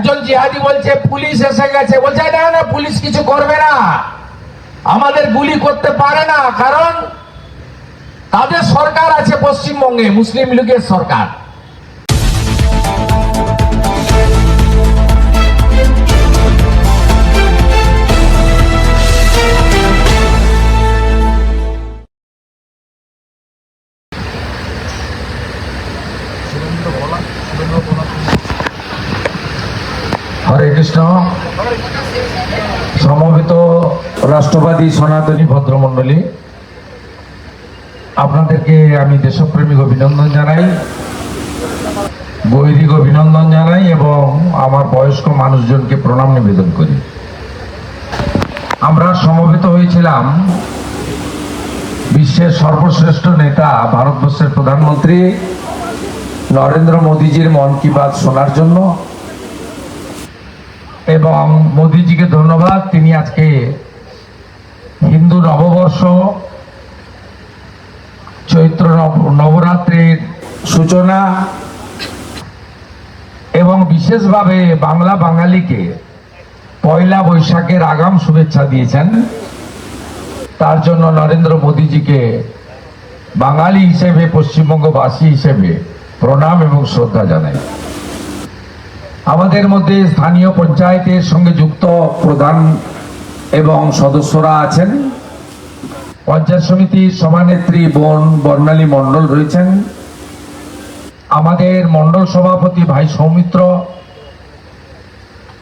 একজন জিহাদি বলছে, পুলিশ এসে গেছে। বলছে, না না, পুলিশ কিছু করবে না। আমাদের গুলি করতে পারে না, কারণ তাদের সরকার আছে পশ্চিমবঙ্গে, মুসলিম লীগের সরকার। হরে কৃষ্ণ। সমবেত রাষ্ট্রবাদী সনাতনী ভদ্রমণ্ডলী, আপনাদেরকে আমি দেশপ্রেমিক অভিনন্দন জানাই, বৈদিক অভিনন্দন জানাই এবং আমার বয়স্ক মানুষজনকে প্রণাম নিবেদন করি। আমরা সমবেত হয়েছিলাম বিশ্বের সর্বশ্রেষ্ঠ নেতা, ভারতবর্ষের প্রধানমন্ত্রী নরেন্দ্র মোদীজির মন কি বাত শোনার জন্য। এবং মোদিজিকে ধন্যবাদ। তিনি আজকে হিন্দু নববর্ষ, চৈত্র নব- নবরাত্রির সূচনা এবং বিশেষভাবে বাংলা বাঙালিকে পয়লা বৈশাখের আগাম শুভেচ্ছা দিয়েছেন। তার জন্য নরেন্দ্র মোদীজিকে বাঙালি হিসেবে, পশ্চিমবঙ্গবাসী হিসেবে প্রণাম এবং শ্রদ্ধা জানাই। আমাদের মধ্যে স্থানীয় পঞ্চায়েতের সঙ্গে যুক্ত প্রধান এবং সদস্যরা আছেন। পঞ্চায়েত সমিতির সভানেত্রী বোন বর্ণালী মণ্ডল রয়েছেন। আমাদের মণ্ডল সভাপতি ভাই সৌমিত্র,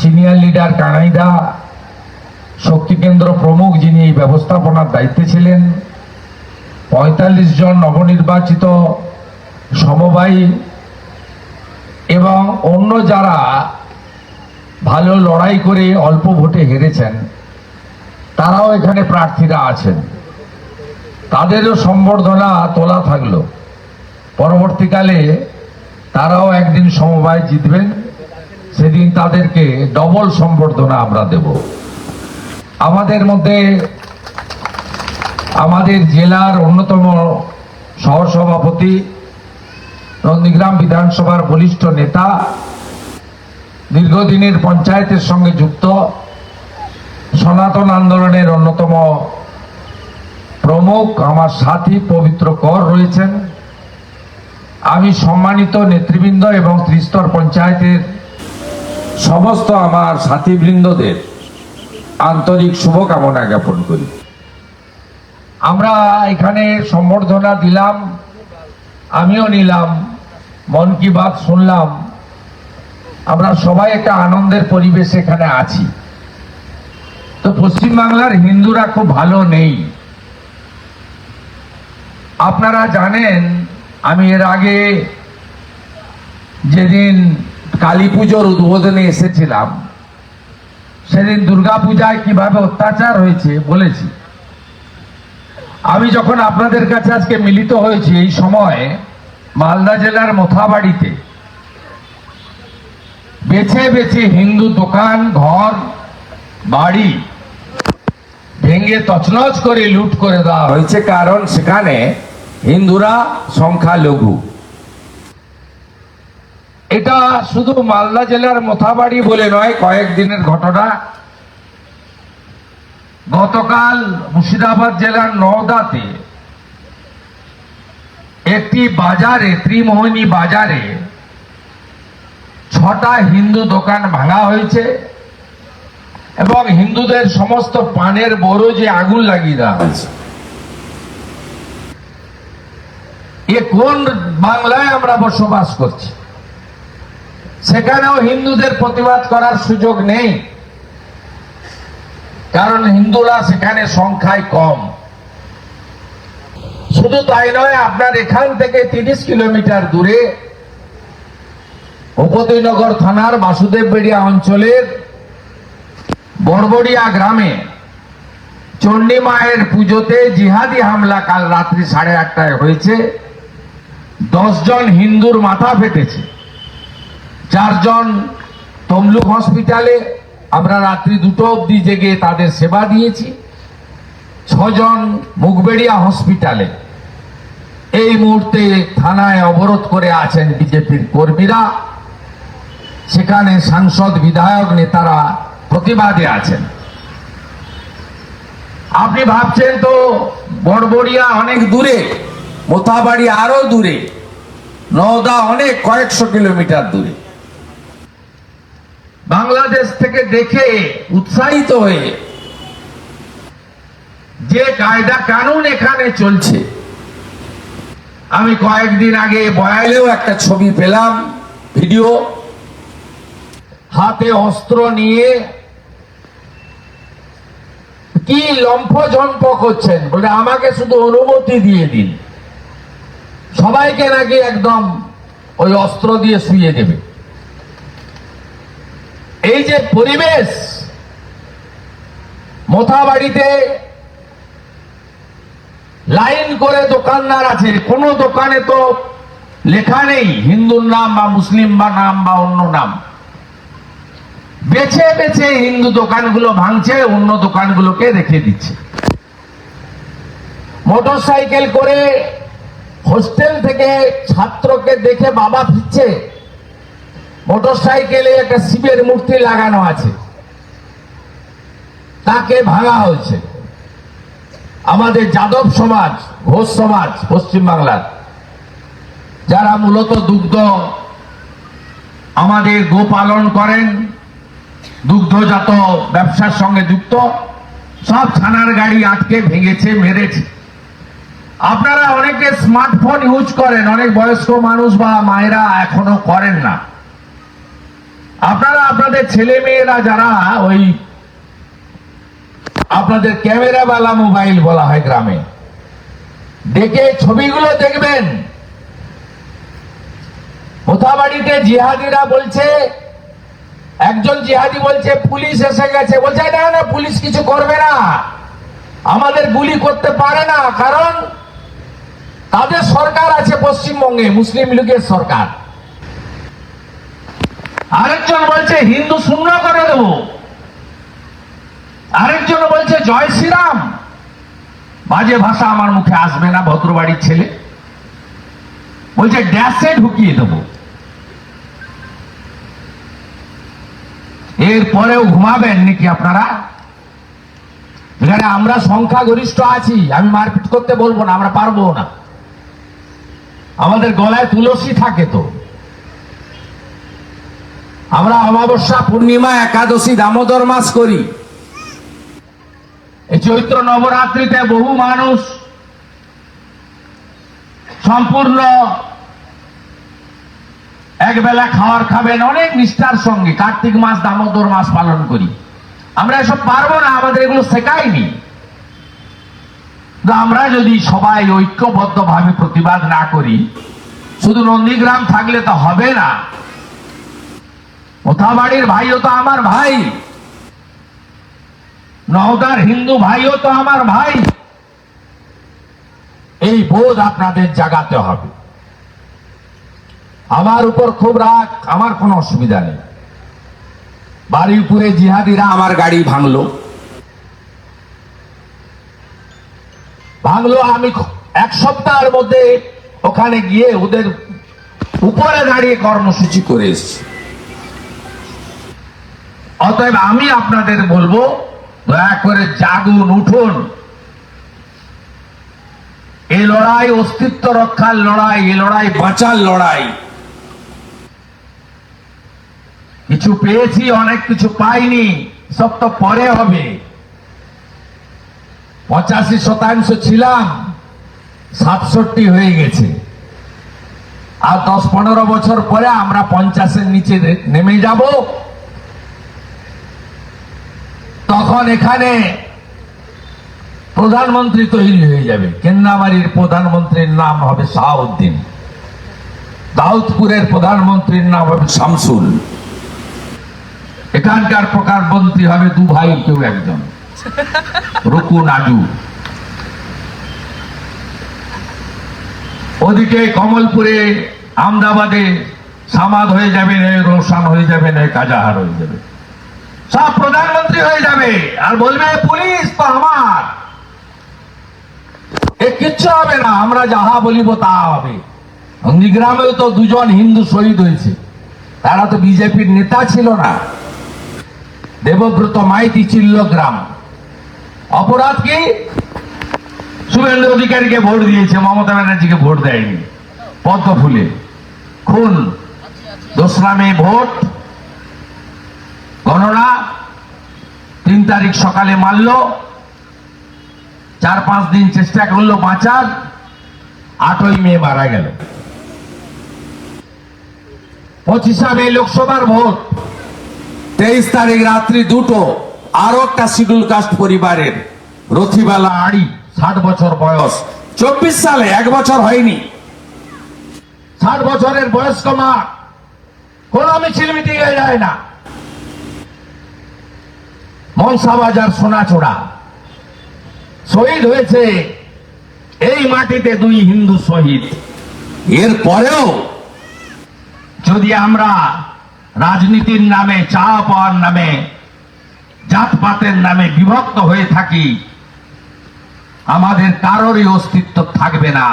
সিনিয়র লিডার কানাইদা, শক্তি কেন্দ্র প্রমুখ যিনি এই ব্যবস্থাপনার দায়িত্বে ছিলেন। পঁয়তাল্লিশ জন নবনির্বাচিত সমবায়ী এবং অন্য যারা ভালো লড়াই করে অল্প ভোটে হেরেছেন, তারাও এখানে প্রার্থীরা আছেন। তাদেরও সম্বর্ধনা তোলা থাকল। পরবর্তীকালে তারাও একদিন সমবায় জিতবেন, সেদিন তাদেরকে ডবল সম্বর্ধনা আমরা দেব। আমাদের মধ্যে আমাদের জেলার অন্যতম সহসভাপতি নন্দীগ্রাম বিধানসভার বলিষ্ঠ নেতা, দীর্ঘদিনের পঞ্চায়েতের সঙ্গে যুক্ত, সনাতন আন্দোলনের অন্যতম প্রমুখ, আমার সাথী পবিত্র কর রয়েছেন। আমি সম্মানিত নেতৃবৃন্দ এবং ত্রিস্তর পঞ্চায়েতের সমস্ত আমার সাথীবৃন্দদের আন্তরিক শুভকামনা জ্ঞাপন করি। আমরা এখানে সম্বর্ধনা দিলাম, আমিও নিলাম। মন কি বাত শুনলাম? আমরা সবাই একটা আনন্দের পরিবেশে এখানে আছি। তো পশ্চিমবাংলার হিন্দুরা খুব ভালো নেই। আপনারা জানেন, আমি এর আগে যেদিন কালী পুজোর উদ্বোধনে এসেছিলাম, সেদিন দুর্গাপূজায় কীভাবে অত্যাচার হয়েছে বলেছি। আমি যখন আপনাদের কাছে আজকে মিলিত হয়েছি এই সময় মালদা জেলার মোথাবাড়িতে। বেছে বেছে হিন্দু দোকান, ঘর, বাড়ি ভেঙে তছনছ করে লুট করে দেওয়া হয়েছে কারণ সেখানে হিন্দুরা সংখ্যালঘু। এটা শুধু মালদা জেলার মোথাবাড়ি বলে নয়, কয়েকদিনের ঘটনা। গতকাল মুর্শিদাবাদ জেলার নওদাতে একটি বাজারে, ত্রিমোহনী বাজারে ছটা হিন্দু দোকান ভাঙা হয়েছে এবং হিন্দুদের সমস্ত পানের বড় যে আগুন লাগিয়ে দেওয়া হয়েছে। এ কোন বাংলায় আমরা বসবাস করছি? সেখানেও হিন্দুদের প্রতিবাদ করার সুযোগ নেই। কারণ হিন্দুরা সেখানে সংখ্যায় কম। শুধু তাই নয়, আপনার এখান থেকে তিরিশ কিলোমিটার দূরে উপতিনগর থানার বাসুদেব বেড়িয়া অঞ্চলের বড়বড়িয়া গ্রামে চণ্ডী মায়ের পুজোতে জিহাদি হামলা কাল রাত্রি সাড়ে আটটায় হয়েছে। জন হিন্দুর মাথা ফেটেছে। চারজন তমলুক হসপিটালে আমরা রাত্রি দুটো অবধি জেগে তাদের সেবা দিয়েছি। ছজন মুগবেড়িয়া হসপিটালে। এই মুহূর্তে থানায় অবরোধ করে আছেন বিজেপির কর্মীরা। সেখানে সাংসদ, বিধায়ক, নেতারা প্রতিবাদে আছেন। আপনি ভাবছেন তো বড়বড়িয়া অনেক দূরে, মোথাবাড়ি আরও দূরে, নওদা অনেক কয়েকশো কিলোমিটার দূরে। বাংলাদেশ থেকে দেখে উৎসাহিত হয়ে যে কায়দা কানুন এখানে চলছে। আমি কয়েকদিন আগে বয়ালেও একটা ছবি পেলাম, ভিডিও। হাতে অস্ত্র নিয়ে কি লম্ফঝম্প করছেন বলে আমাকে শুধু অনুমতি দিয়ে দিন। সবাইকে নাকি একদম ওই অস্ত্র দিয়ে শুয়ে দেবে। এই যে পরিবেশ, মোথাবাড়িতে লাইন করে দোকানদার আছে। কোন দোকানে তো লেখা নেই হিন্দুর নাম বা মুসলিম বা নাম বা অন্য নাম। বেছে বেছে হিন্দু দোকানগুলো ভাঙছে, অন্য দোকানগুলোকে রেখে দিচ্ছে। মোটর সাইকেল করে হোস্টেল থেকে ছাত্রকে দেখে বাবা ফিরছে। মোটর সাইকেলে একটা শিবের মূর্তি লাগানো আছে। তাকে ভাঙা হয়েছে। আমাদের যাদব সমাজ, ঘোষ সমাজ, পশ্চিম বাংলার, যারা মূলত দুগ্ধ আমাদের গো পালন করেন, দুগ্ধজাত ব্যবসার সঙ্গে যুক্ত, সব ছানার গাড়ি আটকে ভেঙেছে, মেরেছে। আপনারা অনেকে স্মার্টফোন ইউজ করেন, অনেক বয়স্ক মানুষ বা মায়েরা এখনও করেন না। আপনারা, আপনাদের ছেলে মেয়েরা যারা ওই আপনাদের ক্যামেরা বালা মোবাইল বলা হয় গ্রামে। দেখে ছবিগুলো দেখবেন। মোথাবাড়িতে জিহাদিরা বলছে, একজন জিহাদি বলছে, পুলিশ এসে গেছে। বলছে, না না, পুলিশ কিছু করবে না। আমাদের গুলি করতে পারে না, কারণ তাদের সরকার আছে পশ্চিমবঙ্গে, মুসলিম লীগের সরকার। আরেকজন বলছে, হিন্দু শূন্য করে দেব। আরেকজন বলছে, জয় শ্রীরাম। বাজে ভাষা আমার মুখে আসবে না, ভদ্রবাড়ির ছেলে। বলছে, ড্যাশে ঢুকিয়ে দেবো। এরপরেও ঘুমাবেন নাকি আপনারা? এখানে আমরা সংখ্যাগরিষ্ঠ আছি, আমি মারপিট করতে বলব না, আমরা পারব না। আমাদের গলায় তুলসী থাকে তো। আমরা অমাবস্যা পূর্ণিমা, একাদশী, দামোদর মাস করি। এই চৈত্র নবরাত্রিতে বহু মানুষ সম্পূর্ণ এক বেলা খাওয়ার খাবেন, অনেক নিষ্ঠার সঙ্গে। কার্তিক মাস, দামোদর মাস পালন করি। আমরা এসব পারব না, আমাদের এগুলো শেখায়নি। আমরা যদি সবাই ঐক্যবদ্ধ ভাবে প্রতিবাদ না করি, শুধু নন্দীগ্রাম থাকলে তো হবে না। মোথাবাড়ির ভাইও তো আমার ভাই। নওদার হিন্দু ভাইও তো আমার ভাই। এই বোধ আপনাদের জাগাতে হবে। আমার উপর খুব রাগ, আমার কোনো অসুবিধা নেই। বারুইপুরে জিহাদিরা আমার গাড়ি ভাঙলো। ভাঙলো আমি এক সপ্তাহের মধ্যে ওখানে গিয়ে ওদের উপরে দাঁড়িয়ে কর্মসূচি করে এসেছি। অতএব আমি আপনাদের বলব দয়া করে জাগুন, উঠুন। এই লড়াই অস্তিত্ব রক্ষার লড়াই এই লড়াই বাঁচার লড়াই। কিছু পেয়েছি, অনেক কিছু পাইনি, সব তো পরে হবে। পঁচাশি শতাংশ ছিলাম, সাতষট্টি হয়ে গেছে। আর দশ পনেরো বছর পরে আমরা পঞ্চাশের নিচে নেমে যাব। তখন এখানে প্রধানমন্ত্রী তৈরি হয়ে যাবে। কেন্দ্রামারির প্রধানমন্ত্রীর নাম হবে শাহাউদ্দিন দাউদপুরের প্রধানমন্ত্রীর নাম হবে শামসুল। এখানকার প্রধানমন্ত্রী হবে দু ভাই কেউ একজন। রুকু নাজু। ওদিকে কমলপুরে আমদাবাদে সামাদ হয়ে যাবে, না রোশান হয়ে যাবে কাজাহার হয়ে যাবে। সব প্রধানমন্ত্রী হয়ে যাবে। আর বলবে, পুলিশ তো আমার। এ কিচ্ছু হবে না, আমরা যাহা বলিব তা হবে। নন্দীগ্রামেও তো দুজন হিন্দু শহীদ হয়েছে। তারা তো বিজেপির নেতা ছিল না। দেবব্রত মাইতি চিল্লগ্রাম অপরাধ কি? শুভেন্দু অধিকারীকে ভোট দিয়েছে, মমতা ব্যানার্জিকে ভোট দেয়নি। পদ্ম ফুলে। খুন। দোসরা মে ভোট। গণনা তিন তারিখ সকালে মারল। চার পাঁচ দিন চেষ্টা করল বাঁচার। আটই মে মারা গেল। পঁচিশা মে লোকসভার ভোট। তেইশ তারিখ রাত্রি দুটো আরও একটা শিডিউল কাস্ট পরিবারের, রথিবালা আড়ি, ষাট বছর বয়স। চব্বিশ সালে এক বছর হয়নি। ষাট বছরের বয়স্ক মা, কোন মিছিল মিটিং এ যায় না। মনসা বাজার সোনাচোড়া শহীদ হয়েছে এই মাটিতে দুই হিন্দু শহীদ। এর পরেও যদি আমরা রাজনীতির নামে চা পাওয়ার নামে জাতপাতের নামে বিভক্ত হয়ে থাকি আমাদের কারোরই অস্তিত্ব থাকবে না।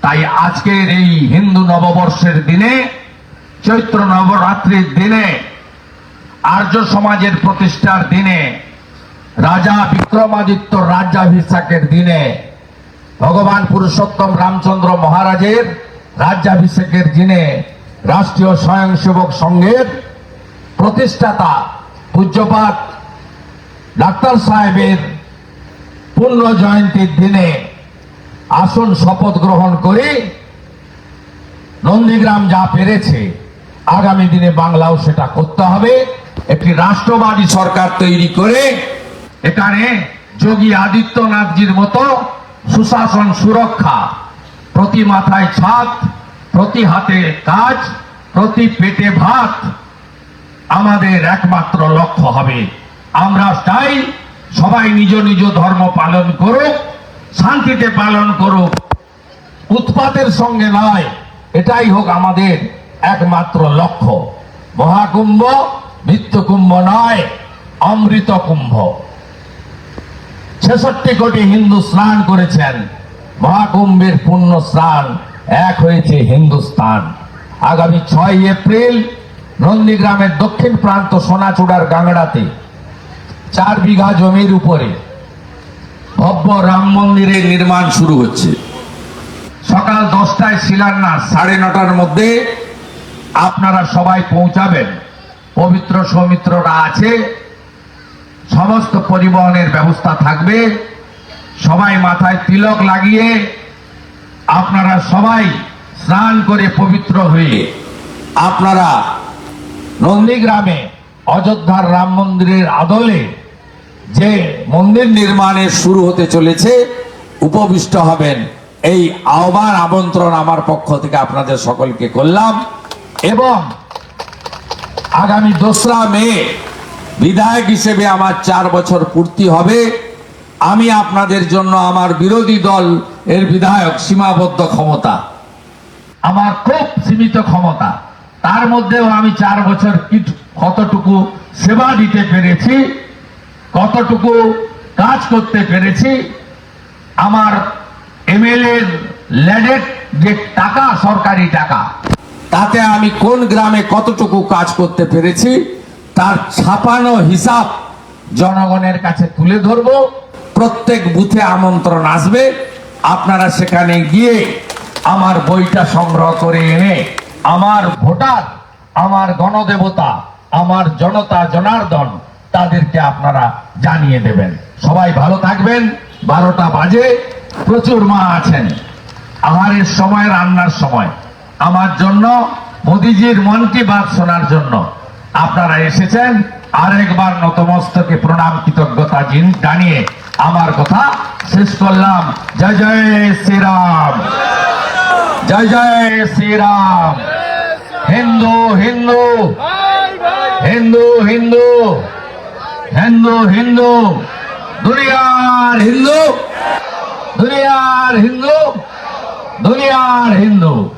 তাই আজকের এই হিন্দু নববর্ষের দিনে চৈত্র নবরাত্রির দিনে আর্য সমাজের প্রতিষ্ঠার দিনে, রাজা বিক্রমাদিত্য রাজ্যাভিষেকের দিনে, ভগবান পুরুষোত্তম রামচন্দ্র মহারাজের রাজ্যাভিষেকের দিনে রাষ্ট্রীয় স্বয়ংসেবক সংঘের প্রতিষ্ঠাতা পূজ্যপাত ডাক্তার সাহেবের পূর্ণ জয়ন্তীর দিনে আসন শপথ গ্রহণ করে নন্দীগ্রাম যা পেরেছে, আগামী দিনে বাংলাও সেটা করতে হবে। একটি রাষ্ট্রবাদী সরকার তৈরি করে এখানে যোগী আদিত্যনাথজির মতো সুশাসন সুরক্ষা, প্রতি মাথায় ছাদ, প্রতি হাতে কাজ, প্রতি পেটে ভাত আমাদের একমাত্র লক্ষ্য হবে। আমরা চাই সবাই নিজ নিজ ধর্ম পালন করুক, শান্তিতে পালন করুক। উৎপাতের সঙ্গে নয়, এটাই হোক আমাদের একমাত্র লক্ষ্য। মহাকুম্ভ মৃত্যুকুম্ভ নয়, অমৃত কুম্ভ। ছেষট্টি কোটি হিন্দু স্নান করেছেন, মহাকুম্ভের পুণ্য স্নান এক হয়েছে হিন্দুস্তান আগামী ছয় এপ্রিল নন্দীগ্রামের দক্ষিণ প্রান্ত সোনাচূড়ার গাংড়াতে, চার বিঘা জমির উপরে ভব্য রাম মন্দিরের নির্মাণ শুরু হচ্ছে। সকাল দশটায় শিলান্যাস সাড়ে নটার মধ্যে আপনারা সবাই পৌঁছাবেন। পবিত্র সৌমিত্ররা আছে। সমস্ত পরিবহনের ব্যবস্থা থাকবে। সবাই মাথায় তিলক লাগিয়ে আপনারা সবাই স্নান করে পবিত্র হয়ে আপনারা নন্দীগ্রামে অযোধ্যার রাম মন্দিরের আদলে যে মন্দির নির্মাণের শুরু হতে চলেছে, উপবিষ্ট হবেন। এই আহ্বান, আমন্ত্রণ আমার পক্ষ থেকে আপনাদের সকলকে করলাম এবং আগামী দোসরা মে, বিধায়ক হিসেবে আমার চার বছর পূর্তি হবে। আমি আপনাদের জন্য আমার বিরোধী দল এর বিধায়ক সীমাবদ্ধ ক্ষমতা, আমার খুব সীমিত ক্ষমতা। তার মধ্যেও আমি চার বছর কতটুকু সেবা দিতে পেরেছি, কতটুকু কাজ করতে পেরেছি, আমার এমএলএ ল্যাডের যে টাকা, সরকারি টাকা তাতে আমি কোন গ্রামে কতটুকু কাজ করতে পেরেছি, তার ছাপানো হিসাব জনগণের কাছে তুলে ধরব। প্রত্যেক বুথে আমন্ত্রণ আসবে। আপনারা সেখানে গিয়ে আমার বইটা সংগ্রহ করে এনে আমার ভোটার, আমার গণদেবতা, আমার জনতা জনার্দন তাদেরকে আপনারা জানিয়ে দেবেন। সবাই ভালো থাকবেন। বারোটা বাজে। প্রচুর মা আছেন। আহারের সময়, রান্নার সময়। আমার জন্য, মোদিজির মন কি শোনার জন্য। আপনারা এসেছেন, আরেকবার নতমস্তকে প্রণাম কৃতজ্ঞতা জিন- জানিয়ে আমার কথা শেষ করলাম। জয় জয় শ্রীরাম। জয় জয় শ্রীরাম। হিন্দু হিন্দু। হিন্দু হিন্দু। হিন্দু হিন্দু। দুনিয়ার হিন্দু। দুনিয়ার হিন্দু। দুনিয়ার হিন্দু।